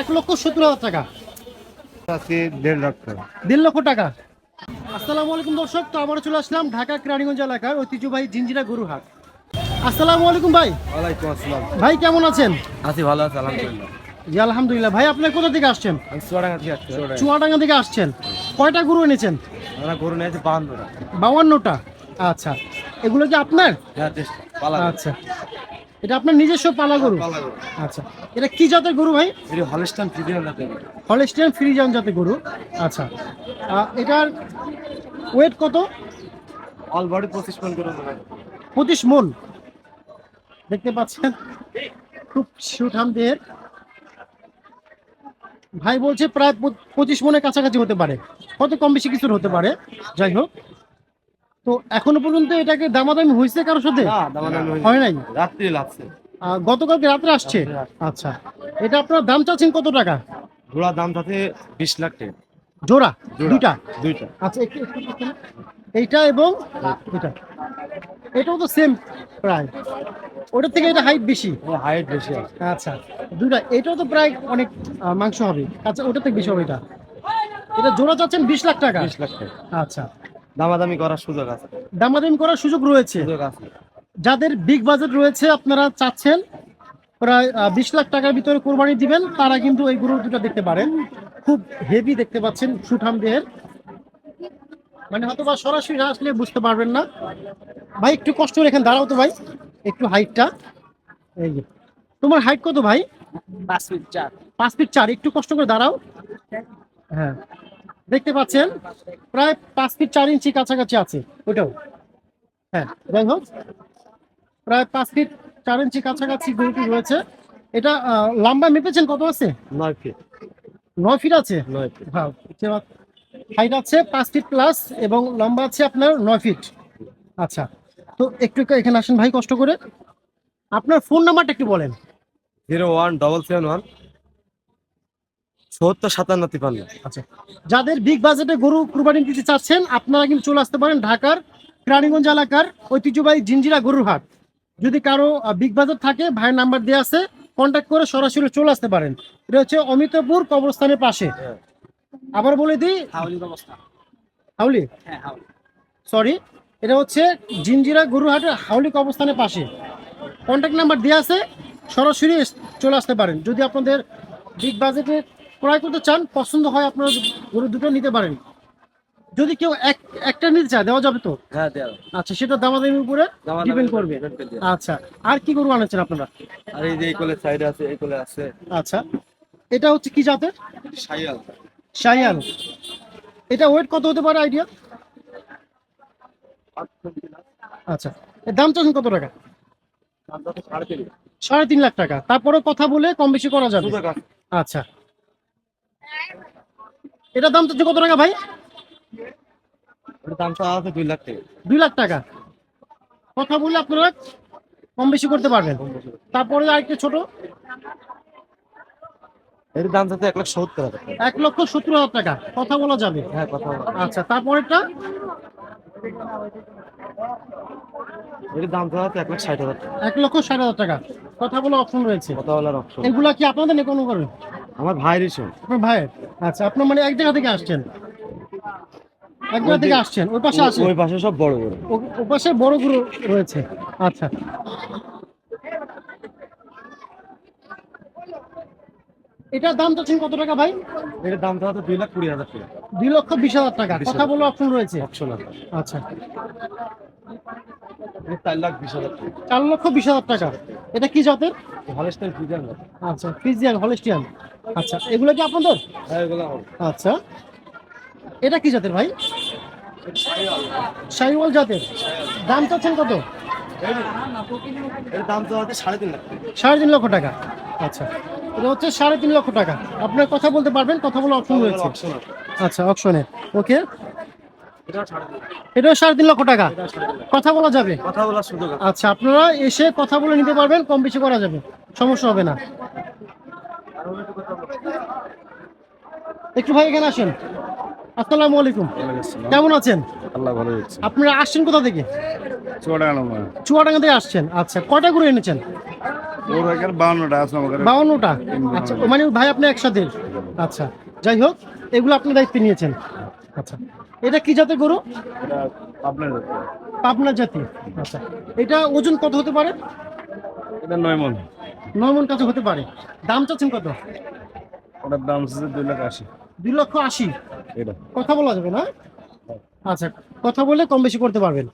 এক লক্ষ সত্তর হাজার টাকা। আছে দেড় লক্ষ। দেড় লক্ষ টাকা। আসসালামু আলাইকুম দর্শক তো আবার চলে আসলাম ঢাকা কেরানীগঞ্জ এলাকার ঐতিহ্যবাহী জিঞ্জিরা গরুহাট। আসসালামু আলাইকুম ভাই। ওয়ালাইকুম আসসালাম। ভাই কেমন আছেন? আছি ভালো আছে আলহামদুলিল্লাহ। জি আলহামদুলিল্লাহ। ভাই আপনি কোথা থেকে আসছেন? চুয়াডাঙ্গা থেকে আসছি চুয়াডাঙ্গা। থেকে আসছেন। কয়টা গরু এনেছেন? আমরা গরু নিয়েছি বাহান্নটা। বাউান্নটা। আচ্ছা। এগুলো কি আপনার? হ্যাঁ আচ্ছা। এটা আপনার নিজস্ব পালা গরু? গরু। আচ্ছা। এটা কি জাতের গরু ভাই? এটি হলস্টান ফ্রিজিয়ান জাতের গরু। হলস্টিয়ান ফ্রিজান জাতের গরু। আচ্ছা। এটার ওয়েট কত? অল বডি পঁচিশ পয়েন্ট করে দেবে পঁচিশ মন। দেখতে পাচ্ছেন? খুব সুঠাম দেহের। ভাই বলছে প্রায় পঁচিশ মনের কাছাকাছি হতে পারে। কত কম বেশি কিছুর হতে পারে? যাই হোক। তো এখনও পর্যন্ত এটাকে দামাদামি হয়েছে কারোর সাথে? হয় নাই? রাত্রি লাগছে। গতকালকে রাত্রে আসছে? আচ্ছা। এটা আপনার দাম চাচ্ছেন কত টাকা? ঘোড়ার দাম তাতে বিশ লাখ টাকা। জোড়া? জোড়া। দুইটা? দুইটা। আচ্ছা। এইটা এবং এটা এটাও তো সেম প্রায় ওটার থেকে এটা হাইট বেশি? হাইট বেশি আচ্ছা। দুটা এটাও তো প্রায় অনেক মাংস হবে। আচ্ছা ওটা থেকে বেশি হবে এটা। এটা জোড়া চাচ্ছেন বিশ লাখ টাকা? বিশ লাখ টাকা। আচ্ছা। দামাদামি করার সুযোগ আছে। দামাদামি করার সুযোগ রয়েছে। সুযোগ আছে। যাদের বিগ বাজেট রয়েছে আপনারা চাচ্ছেন প্রায় বিশ লাখ টাকার ভিতরে কোরবানি দিবেন তারা কিন্তু এই গরু দুটো দেখতে পারেন। খুব হেভি দেখতে পাচ্ছেন সুঠাম দেহের। মানে হয়তো বা সরাসরি না আসলে বুঝতে পারবেন না। ভাই একটু কষ্ট করে এখানে দাঁড়াও তো ভাই একটু হাইটটা এই যে তোমার হাইট কত ভাই? পাঁচ ফিট চার। পাঁচ ফিট চার একটু কষ্ট করে দাঁড়াও। হ্যাঁ। দেখতে পাচ্ছেন প্রায় পাঁচ ফিট চার ইঞ্চি কাছাকাছি আছে ওটাও। হ্যাঁ যাই হোক প্রায় পাঁচ ফিট চার ইঞ্চি কাছাকাছি গরুটি রয়েছে। এটা লম্বা মেপেছেন কত আছে? নয় ফিট নয় ফিট আছে? হ্যাঁ হাইট আছে পাঁচ ফিট প্লাস এবং লম্বা আছে আপনার নয় ফিট আচ্ছা তো একটু এখানে আসেন ভাই কষ্ট করে। আপনার ফোন নাম্বারটা একটু বলেন। Zero one double seven one সত্তর সাতান্ন তিপান্ন আচ্ছা। যাদের বিগ বাজেটে গরু কুরবানি দিতে চাচ্ছেন আপনারা কিন্তু চলে আসতে পারেন ঢাকার প্রাণীগঞ্জ এলাকার ঐতিহ্যবাহী জিঞ্জিরা গরুর হাট। যদি কারও বিগ বাজেট থাকে ভাইয়ের নাম্বার দেওয়া আছে কন্ট্যাক্ট করে সরাসরি চলে আসতে পারেন। এটা হচ্ছে অমিতপুর কবরস্থানের পাশে। হ্যাঁ। আবার বলে দিই হাউলি হ্যাঁ, সরি এটা হচ্ছে জিঞ্জিরা গরুহাটের হাউলি কবরস্থানের পাশে। কন্ট্যাক্ট নাম্বার দেওয়া আছে সরাসরি চলে আসতে পারেন। যদি আপনাদের বিগ বাজেটে ক্রয় করতে চান পছন্দ হয় আপনারা গরু দুটো নিতে পারেন। যদি কেউ এক একটা নিতে চায় দেওয়া যাবে তো? হ্যাঁ দেওয়া আচ্ছা সেটা দামাদামির উপরে ডিপেন্ড করবে। আচ্ছা আর কি গরু আনেছেন আপনারা? আর এই যে এই কোলে সাইডে আছে এই কোলে আছে। আচ্ছা এটা হচ্ছে কি জাতের? শাহিয়াল এটা ওয়েট কত হতে পারে আইডিয়া আচ্ছা এর দাম চাচ্ছেন কত টাকা? সাড়ে তিন লাখ। টাকা। তারপরে কথা বলে কম বেশি করা যাবে। আচ্ছা এটা দাম চাচ্ছে কত টাকা ভাই? ওটার দামটা আছে দুই লাখ টাকা। দুই লাখ টাকা। কথা বলে আপনারা কম বেশি করতে পারবেন। তারপরে আরেকটা ছোট। এর দাম যাচ্ছে এক লাখ সত্তর হাজার এক লক্ষ সত্তর হাজার টাকা। কথা বলা যাবে। হ্যাঁ কথা আচ্ছা তারপরেরটা? এর দাম তো আছে এক লাখ ষাট হাজার এক লক্ষ ষাট হাজার টাকা। কথা বলা অপশন রয়েছে। কথা বলার অপশন এগুলা কি আপনাদের নিয়ে কোনো করেন আমার ভাইয়েরই শোন। আপনার ভাইয়ের? আচ্ছা আপনার মানে এক জায়গা থেকে আসছেন। এক জায়গা থেকে আসছেন ওই পাশে আসেন। ওই পাশে সব বড় বড়। ও- ও পাশে বড় গরু রয়েছে। আচ্ছা। এটার দাম চাচ্ছেন কত টাকা ভাই? এর দাম তো দুই লাখ কুড়ি হাজার টাকা। দুই লক্ষ বিশ হাজার টাকা। কথা। বলে অপশন রয়েছে? অপশন আছে। আচ্ছা। চার লাখ বিশ হাজার টাকা। চার লক্ষ বিশ হাজার টাকা। এটা কি জাতের? হলস্টাইন ফ্রিজার আচ্ছা ফ্রিজিয়ান হলিস্টিয়ান আচ্ছা এগুলো কি আপনাদের? হ্যাঁ আচ্ছা এটা কি জাতের ভাই? শাহিওয়াল জাতের। দাম চাচ্ছেন কত? দাম তো সাড়ে তিন লাখ সাড়ে তিন লক্ষ টাকা। আচ্ছা এটা হচ্ছে সাড়ে তিন লক্ষ টাকা। আপনার কথা বলতে পারবেন কথা বলে অপশন রয়েছে। আচ্ছা অপশনে ওকে এটা সাড়ে তিন এটাও সাড়ে তিন লক্ষ টাকা। কথা বলা যাবে? কথা বলার সুযোগ আচ্ছা আপনারা এসে কথা বলে নিতে পারবেন কম বেশি করা যাবে। সমস্যা হবে না। একটু ভাই এখানে আসেন। আসসালামু আলাইকুম। কেমন আছেন? আল্লাহ ভালো হচ্ছে আপনারা আসছেন কোথা থেকে? চুয়াডাঙ্গা। চুয়াডাঙ্গা থেকে আসছেন। আচ্ছা কটা করে এনেছেন? বাউন্নটা আছে আচ্ছা মানে ভাই আপনি একসাথে। আচ্ছা যাই হোক এগুলো আপনি দায়িত্ব নিয়েছেন। আচ্ছা এটা কি জাতের গরু? পাবনা জাতি। আচ্ছা এটা ওজন কত হতে পারে? এটা নয় মন। নয় মন কাছে হতে পারে। দাম চাচ্ছেন কত? ওটার দাম হচ্ছে দুই লাখ আশি। দুই লক্ষ আশি। কথা বলা যাবে না? আচ্ছা কথা বলে কম বেশি করতে পারবেন।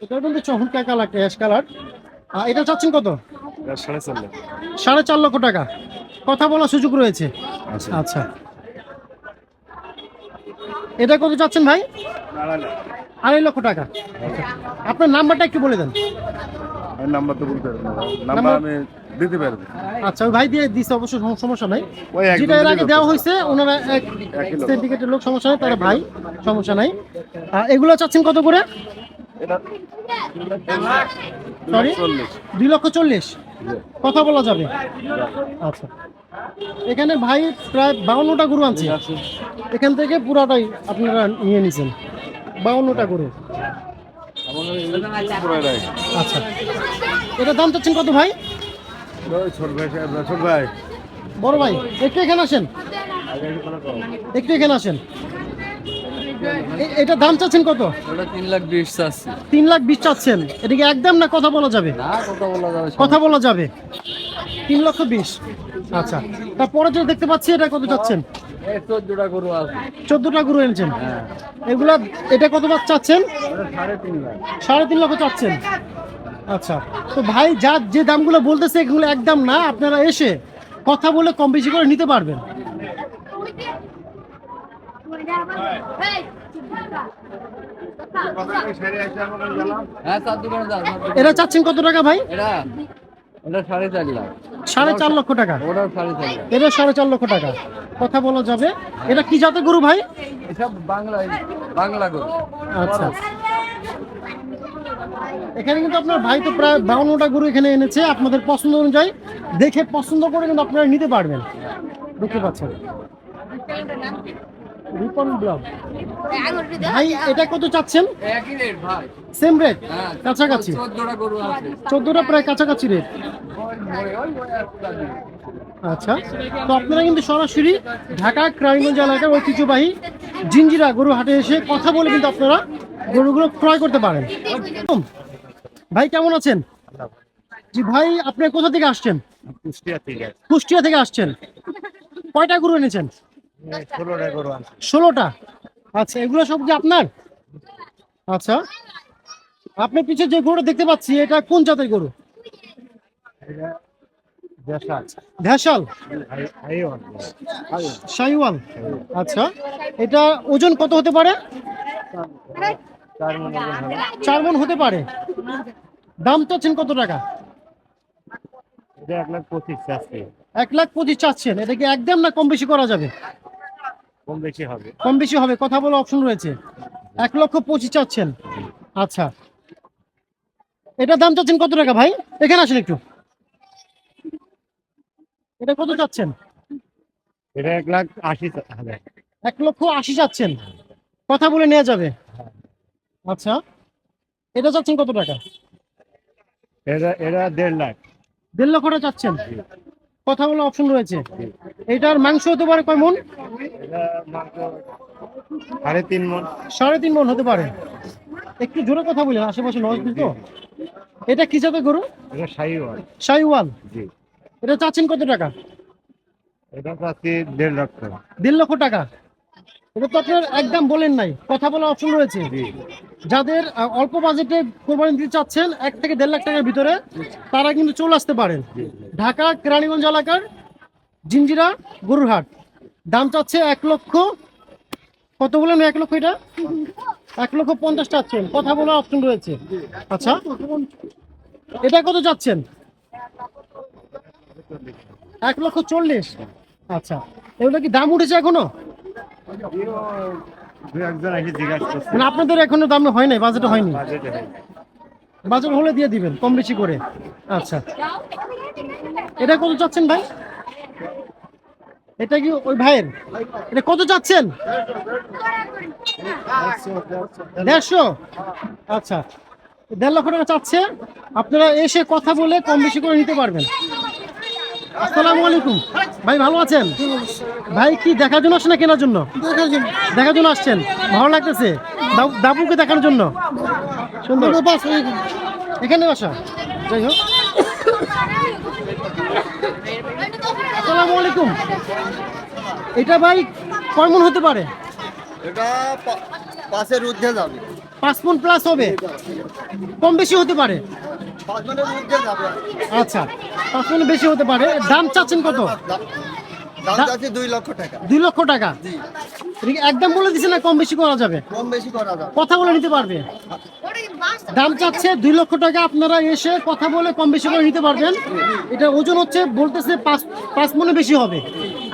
এটা কিন্তু চমৎকার কালার ক্যাশ কালার। এটা চাচ্ছেন কত? সাড়ে চার লাখ সাড়ে চার লক্ষ টাকা। কথা বলার সুযোগ রয়েছে। আচ্ছা। আচ্ছা। এটা কত চাচ্ছেন ভাই? আড়াই লক্ষ টাকা। আপনার নাম্বারটা একটু বলে দেন। নাম্বার তো বলতে নাম্বার নাম্বার- আমি দিতে পারব। আচ্ছা ওই ভাই দিয়ে দিচ্ছে অবশ্য সমস্যা নাই। যেটা এর আগে দেওয়া হয়েছে ওনারা এক। সিন্ডিকেটের লোক সমস্যা নাই তারা ভাই সমস্যা নাই। এগুলো চাচ্ছেন কত করে? সরি দুই লক্ষ চল্লিশ? কথা বলা যাবে? আচ্ছা। এখানে ভাই প্রায় বাউন্নটা গরু আনছে। এখান থেকে পুরাটাই আপনারা নিয়ে নিছেন। বাউন্নটা গরু। আচ্ছা। এটা দাম চাচ্ছেন কত ভাই? বড় ভাই একটু এখানে আসেন। একটু এখানে আসেন। এটা দাম চাচ্ছেন কত? ওটা তিন লাখ বিশ চাচ্ছি। তিন লাখ বিশ চাচ্ছেন। এটা কি একদম না কথা বলা যাবে? না কথা বলা যাবে কথা বলা যাবে। তিন লক্ষ বিশ। আচ্ছা। তারপরে যে দেখতে পাচ্ছি এটা কত চাচ্ছেন? চোদ্দটা গরু আছে। চোদ্দটা গরু এনেছেন। এগুলা এটা কত চাচ্ছেন? সাড়ে তিন লাখ। সাড়ে তিন লক্ষ চাচ্ছেন। আচ্ছা তো ভাই যা যে দামগুলো বলতেছে এগুলো একদম না আপনারা এসে কথা বলে কম বেশি করে নিতে পারবেন। হ্যাঁ। এটা চাচ্ছেন কত টাকা ভাই? এটা ওটা সাড়ে চার লাখ। সাড়ে চার লক্ষ টাকা। ওটাও সাড়ে চার লাখ। এটা সাড়ে চার লক্ষ টাকা। কথা বলা যাবে। এটা কি জাতের গরু ভাই? এসব বাংলা বাংলা গরু। আচ্ছা। এখানে কিন্তু আপনার ভাই তো প্রায় বাউন্নটা গরু এখানে এনেছে। আপনাদের পছন্দ অনুযায়ী দেখে পছন্দ করে কিন্তু আপনারা নিতে পারবেন। দেখতে পাচ্ছেন। রিপন ব্লগ ভাই এটা কত চাচ্ছেন? সেম রেট হ্যাঁ। কাছাকাছি? চোদ্দটা প্রায় কাছাকাছি রেট। আচ্ছা। তো আপনারা কিন্তু সরাসরি ঢাকা ক্রাইমগঞ্জ এলাকার ঐতিহ্যবাহী জিঞ্জিরা গরু হাটে এসে কথা বলে কিন্তু আপনারা গরুগুলো ক্রয় করতে পারেন। ভাই কেমন আছেন? জি ভাই আপনি কোথা থেকে আসছেন? কুষ্টিয়া থেকে। কুষ্টিয়া থেকে আসছেন। কয়টা গরু এনেছেন? ষোলোটা গরু ষোলোটা? আচ্ছা এগুলো সব কি আপনার? আচ্ছা। আপনি পিছিয়ে যে গরুটা দেখতে পাচ্ছি এটা কোন জাতের গরু? ভেসাল শাহিওয়াল আচ্ছা। এটা ওজন কত হতে পারে। চার মন হতে পারে। দাম চাচ্ছেন কত টাকা? এক লাখ পঁচিশ আছে এক লাখ পঁচিশ চাচ্ছেন এটা কি একদম না কম বেশি করা যাবে? কম বেশি হবে। কম বেশি হবে কথা বলার অপশন রয়েছে। এক লক্ষ পঁচিশ চাচ্ছেন। আচ্ছা। এটা দাম চাচ্ছেন কত টাকা ভাই? এখানে আসেন একটু। এটা কত চাচ্ছেন? এটা এক লাখ আশি হাজার এক লক্ষ আশি চাচ্ছেন। কথা বলে নেওয়া যাবে। আচ্ছা। এটা চাচ্ছেন কত টাকা? এটা এটা দেড় লাখ। দেড় লক্ষটা চাচ্ছেন? কথা বলার অপশন রয়েছে। এটার মাংস হতে পারে কয় মন? সাড়ে তিন মন। সাড়ে তিন মন হতে পারে। একটু জোরে কথা বলেন আশেপাশে নয় তো। এটা কি জাতের গরু? এটা শাহিওয়াল শাহিওয়াল জি। এটা চাচ্ছেন কত টাকা? এটা পাচ্ছি দেড় লক্ষ। দেড় লক্ষ টাকা। এটা তো আপনার একদম বলেন নাই কথা বলার অপশন রয়েছে। যাদের অল্প বাজেটে কোরবানি দিতে চাচ্ছেন এক থেকে দেড় লাখ টাকার ভিতরে তারা কিন্তু চলে আসতে পারেন। ঢাকা কেরানীগঞ্জ এলাকার জিঞ্জিরা গরুরহাট। দাম চাচ্ছে এক লক্ষ কত বলেন এক লক্ষ এটা? এক লক্ষ পঞ্চাশ চাচ্ছেন কথা বলার অপশন রয়েছে। আচ্ছা এটা কত চাচ্ছেন? এক লক্ষ চল্লিশ। আচ্ছা এগুলো কি দাম উঠেছে এখনও? মানে আপনাদের এখনও দাম হয় নাই বাজেট হয়নি? বাজেটে বাজেট হলে দিয়ে দিবেন কম বেশি করে। আচ্ছা। এটা কত চাচ্ছেন ভাই? এটা কি ওই ভাইয়ের? এটা কত চাচ্ছেন? দেড়শো? আচ্ছা। দেড় লক্ষ টাকা চাচ্ছে। আপনারা এসে কথা বলে কম বেশি করে নিতে পারবেন। আসসালামু আলাইকুম। ভাই ভালো আছেন? ভাই কি দেখার জন্য আসছেন না কেনার জন্য? দেখার জন্য। আসছেন? ভালো লাগতেছে? দাবু- দাবুকে দেখার জন্য? সুন্দর। এখানে। বাসা। যাই হোক। আসসালামু আলাইকুম। এটা ভাই কয় মন হতে পারে? এটা পাশের ঊর্ধ্বে যাবে পাঁচ মন প্লাস হবে। কম বেশি হতে পারে। আচ্ছা পাঁচ মন বেশি হতে পারে। দাম চাচ্ছেন কত? দুই লক্ষ টাকা। দুই লক্ষ টাকা। একদম বলে দিচ্ছে না কম বেশি করা যাবে? কম বেশি করা যাবে। কথা বলে নিতে পারবে। দাম চাচ্ছে দুই লক্ষ টাকা আপনারা এসে কথা বলে কম বেশি করে নিতে পারবেন। এটা ওজন হচ্ছে বলতেছে পাঁচ পাঁচ মনে বেশি হবে।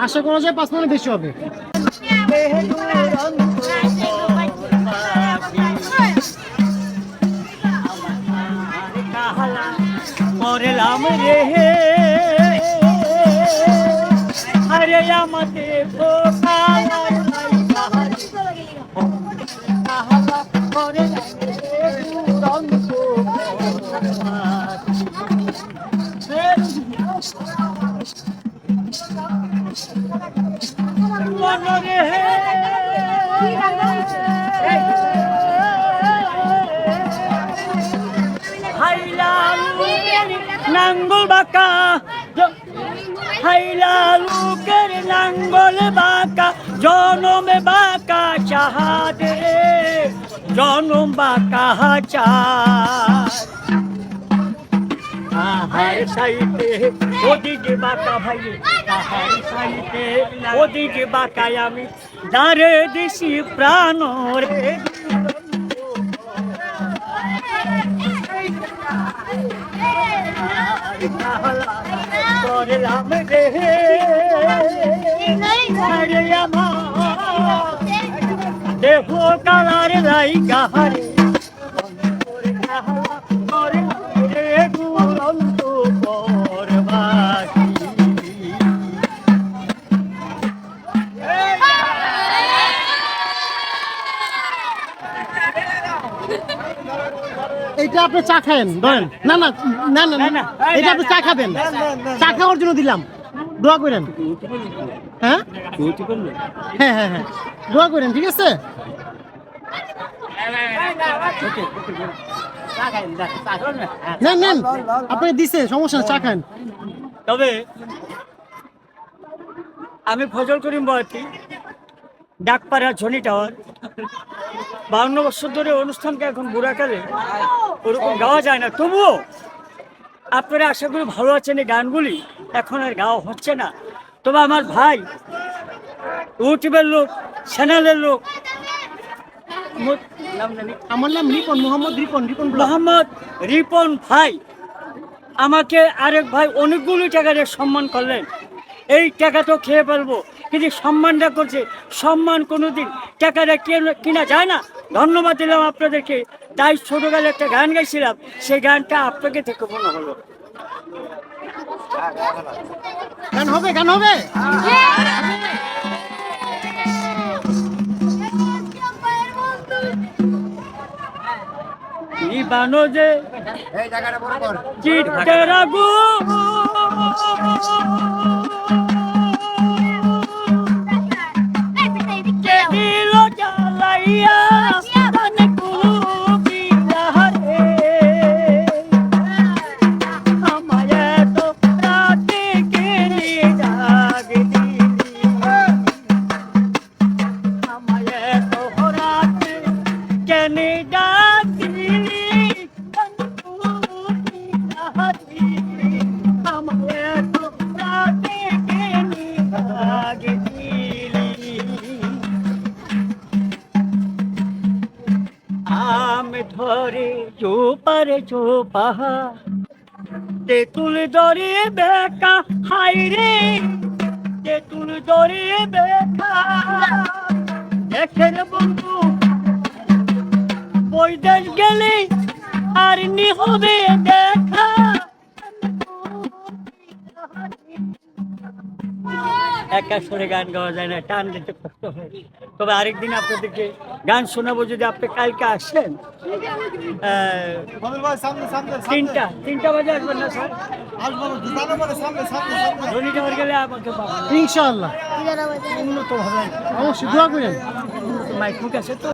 আশা করা যায় পাঁচ মনে বেশি হবে। মরলাম রে আরে আমাদের ভোকালার নাঙ্গল বাঁকা। হাইলা লুকের নাঙ্গল বাঁকা, জনমে বাঁকা চাহাদে জনম বাঁকা চার ওদিকে বাঁকা ভাই ওদিকে বাঁকায় আমি। দাঁড়ে দিছি প্রাণ রে করলাম কালার লাই গাহারে রে গুরন্ত পরবাসী এইটা আপনি চা খাবেন ধরেন। না না না না না এটা আপনি চা খাবেন। চা খাওয়ার জন্য দিলাম। দোয়া করেন। হ্যাঁ? হ্যাঁ হ্যাঁ হ্যাঁ। দোয়া করেন ঠিক আছে? নেন নেন। আপনি দিছে সমস্যা চা খান। তবে আমি ফজল করিম বয়াতি ডাকপাড়া ঝনি টাওয়ার। বাউন্ন বছর ধরে অনুষ্ঠানকে এখন বুড়াকালে ওরকম গাওয়া যায় না। তবুও আপনারা আশা করি ভালো আছেন এই গানগুলি। এখন আর গাওয়া হচ্ছে না। তবে আমার ভাই ইউটিউবের লোক চ্যানেলের লোক নাম আমার নাম রিপন মোহাম্মদ রিপন রিপন মোহাম্মদ রিপন ভাই আমাকে আরেক ভাই অনেকগুলো টাকা দিয়ে সম্মান করলেন। এই টাকা তো খেয়ে ফেলব। কিন্তু সম্মানটা করছে। সম্মান কোনোদিন টাকাটা কেন- কিনা যায় না। ধন্যবাদ দিলাম আপনাদেরকে। তাই ছোটবেলায় একটা গান গাইছিলাম সেই গানটা আপনাকে থেকে মনে হলো। গান হবে গান হবে। নিবানো যে আগুন। চোপারে চোপাহা তেঁতুল দরে বেকা, হাই রে। তেঁতুল দরে বেকা। দেখেন বন্ধু, বৈদেশ গেলে আর নি হবে দেখা। একা সরে গান গাওয়া যায় না টান দিতে কষ্ট হয়। তবে আরেকদিন আপনাদেরকে গান শোনাবো যদি আপনি কালকে আসেন। আহ, তিনটা তিনটা বাজে আসবেন না স্যার? ধনী টাওয়ার গেলে আমাকে পাবেন। ইনশাআল্লাহ। উন্নত হবে। অবশ্যই দোয়া করেন। মাইক মুখ আছে তো?